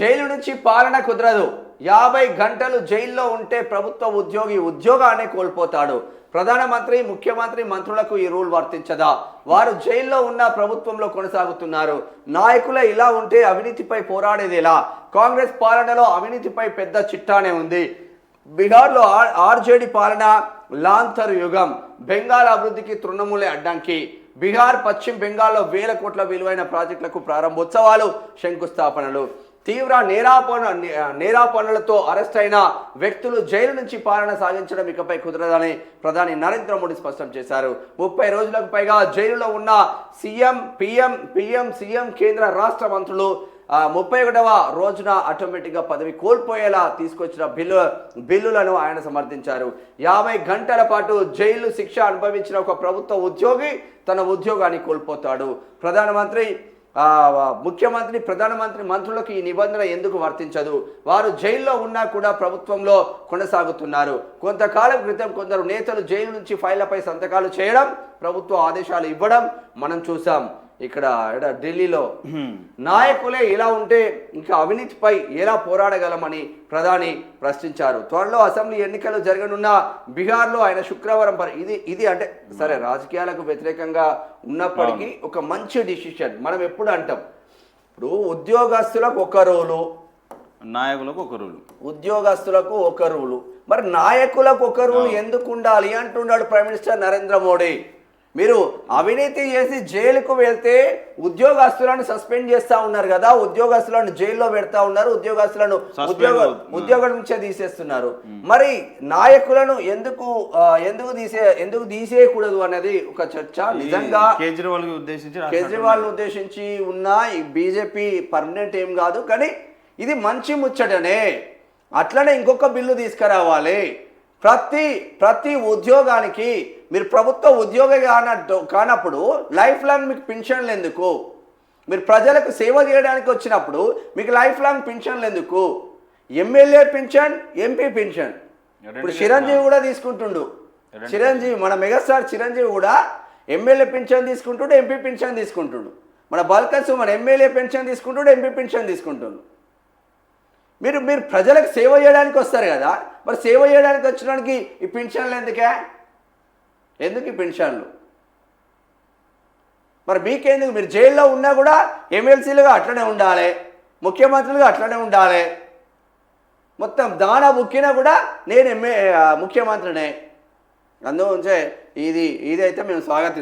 Jail నుంచి పాలన కుదరదు. యాభై గంటలు జైల్లో ఉంటే ప్రభుత్వ ఉద్యోగి ఉద్యోగాన్ని కోల్పోతాడు. ప్రధానమంత్రి ముఖ్యమంత్రి మంత్రులకు ఈ రూల్ వర్తించదా? వారు జైల్లో ఉన్న ప్రభుత్వంలో కొనసాగుతున్నారు. నాయకులే ఇలా ఉంటే అవినీతిపై పోరాడేది ఎలా కాంగ్రెస్ పాలనలో అవినీతిపై పెద్ద చిట్టానే ఉంది. బీహార్లో ఆర్జేడి పాలన లాంతర్ యుగం. బెంగాల్ అభివృద్ధికి తృణమూలే అడ్డంకి. బీహార్ పశ్చిమ బెంగాల్లో వేల కోట్ల విలువైన ప్రాజెక్టులకు ప్రారంభోత్సవాలు శంకుస్థాపనలు. తీవ్ర నేరాపణ నేరాపణలతో అరెస్ట్ అయిన వ్యక్తులు జైలు నుంచి పాలన సాగించడం ఇకపై కుదరదని ప్రధాని నరేంద్ర మోడీ స్పష్టం చేశారు. ముప్పై రోజులకు పైగా జైలులో ఉన్న సీఎం పిఎం పిఎం సీఎం కేంద్ర రాష్ట్ర మంత్రులు ముప్పై ఒకటవ రోజున ఆటోమేటిక్గా పదవి కోల్పోయేలా తీసుకొచ్చిన బిల్లు బిల్లులను ఆయన సమర్థించారు. యాభై గంటల పాటు జైలు శిక్ష అనుభవించిన ఒక ప్రభుత్వ ఉద్యోగి తన ఉద్యోగాన్ని కోల్పోతాడు. ప్రధానమంత్రి ముఖ్యమంత్రి ప్రధానమంత్రి మంత్రులకు ఈ నిబంధన ఎందుకు వర్తించదు? వారు జైల్లో ఉన్నా కూడా ప్రభుత్వంలో కొనసాగుతున్నారు. కొంతకాలం క్రితం కొందరు నేతలు జైలు నుంచి ఫైళ్ళపై సంతకాలు చేయడం ప్రభుత్వ ఆదేశాలు ఇవ్వడం మనం చూసాం ఇక్కడ ఢిల్లీలో నాయకులే ఇలా ఉంటే ఇంకా అవినీతిపై ఎలా పోరాడగలమని ప్రధాని ప్రశ్నించారు. త్వరలో అసెంబ్లీ ఎన్నికలు జరగనున్న బీహార్లో ఆయన శుక్రవారం పరి- ఇది ఇది అంటే సరే రాజకీయాలకు వ్యతిరేకంగా ఉన్నప్పటికీ ఒక మంచి డిసిషన్ మనం ఎప్పుడు అంటాం? ఇప్పుడు ఉద్యోగస్తులకు ఒక రూలు. నాయకులకు ఒక రూలు. ఉద్యోగస్తులకు ఒక రూలు. మరి నాయకులకు ఒక రూలు ఎందుకు ఉండాలి అంటున్నాడు ప్రైమ్ మినిస్టర్ నరేంద్ర మోడీ. మీరు అవినీతి చేసి జైలుకు వెళ్తే ఉద్యోగస్తులను సస్పెండ్ చేస్తా ఉన్నారు కదా ఉద్యోగస్తులను జైల్లో పెడతా ఉన్నారు ఉద్యోగస్తులను ఉద్యోగ. ఉద్యోగం నుంచే తీసేస్తున్నారు. మరి నాయకులను ఎందుకు ఎందుకు తీసే ఎందుకు తీసేయకూడదు అనేది ఒక చర్చ. నిజంగా కేజ్రీవాల్ ఉద్దేశించి కేజ్రీవాల్ ఉద్దేశించి ఉన్న ఈ బీజేపీ పర్మనెంట్ ఏం కాదు కానీ ఇది మంచి ముచ్చటనే. అట్లనే ఇంకొక బిల్లు తీసుకురావాలి. ప్రతి ప్రతి ఉద్యోగానికి మీరు ప్రభుత్వ ఉద్యోగి కానట్టు కానప్పుడు లైఫ్ లాంగ్ మీకు పెన్షన్లు ఎందుకు? మీరు ప్రజలకు సేవ చేయడానికి వచ్చినప్పుడు మీకు లైఫ్ లాంగ్ పెన్షన్లు ఎందుకు? ఎమ్మెల్యే పెన్షన్ ఎంపీ పెన్షన్ ఇప్పుడు చిరంజీవి కూడా తీసుకుంటుండు. చిరంజీవి మన మెగాస్టార్ చిరంజీవి కూడా ఎమ్మెల్యే పెన్షన్ తీసుకుంటుండు ఎంపీ పెన్షన్ తీసుకుంటుండు. మన బల్కస్ మన ఎమ్మెల్యే పెన్షన్ తీసుకుంటుండు ఎంపీ పెన్షన్ తీసుకుంటుండు. మీరు మీరు ప్రజలకు సేవ చేయడానికి వస్తారు కదా? మరి సేవ చేయడానికి వచ్చినానికి ఈ పెన్షన్లు ఎందుకే? ఎందుకు ఈ పెన్షన్లు మరి మీకెందుకు? మీరు జైల్లో ఉన్నా కూడా ఎమ్మెల్సీలుగా అట్లనే ఉండాలి ముఖ్యమంత్రులుగా అట్లనే ఉండాలి. మొత్తం దానా ముక్కినా కూడా నేను ఎమ్మె ముఖ్యమంత్రినే. అందుగురించే ఇది ఇదైతే మేము స్వాగతిస్తాం